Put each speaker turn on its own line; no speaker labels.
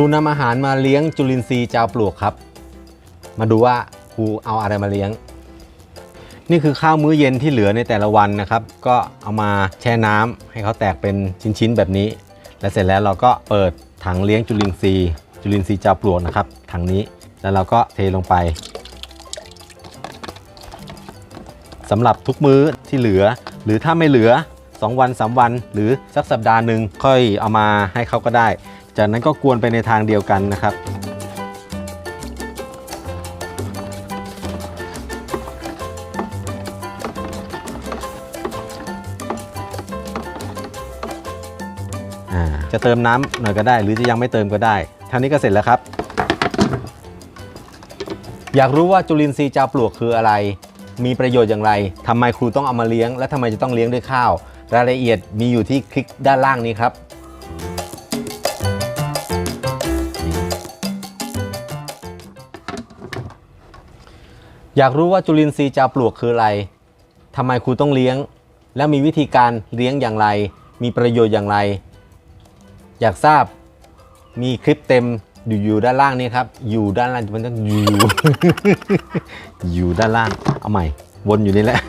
รูนำอาหารมาเลี้ยงจุลินทรีย์เจ้าปลวกครับ มาดูว่าครูเอาอะไรมาเลี้ยง นี่คือข้าวมื้อเย็นที่เหลือในแต่ละวันนะครับ ก็เอามาแช่น้ำให้เขาแตกเป็นชิ้นๆแบบนี้ และเสร็จแล้วเราก็เปิดถังเลี้ยงจุลินทรีย์ จุลินทรีย์เจ้าปลวกนะครับ ถังนี้แล้วเราก็เทลงไปสำหรับทุกมื้อที่เหลือ หรือถ้าไม่เหลือ 2 วัน 3 วัน หรือสักสัปดาห์หนึ่งค่อยเอามาให้เขาก็ได้ จากนั้นก็กวนไปในทางเดียวกันนะครับ จะเติมน้ำหน่อยก็ได้ หรือจะยังไม่เติมก็ได้เท่านี้ก็เสร็จแล้วครับอยากรู้ว่าจุลินทรีย์จาปลวกคืออะไร มีประโยชน์อย่างไรทำไมครูต้องเอามาเลี้ยง และทำไมจะต้องเลี้ยงด้วยข้าว รายละเอียดมีอยู่ที่คลิกด้านล่างนี้ครับ อยากรู้ว่าจุลินทรีย์จาปลวกคืออะไรทำไมครูต้องเลี้ยง และมีวิธีการเลี้ยงอย่างไร มีประโยชน์อย่างไร อยากทราบมีคลิปเต็มอยู่อยู่ด้านล่างนี้ครับ อยู่ด้านล่างมันต้องอยู่ อยู่ด้านล่าง เอาใหม่ วนอยู่นี่แหละ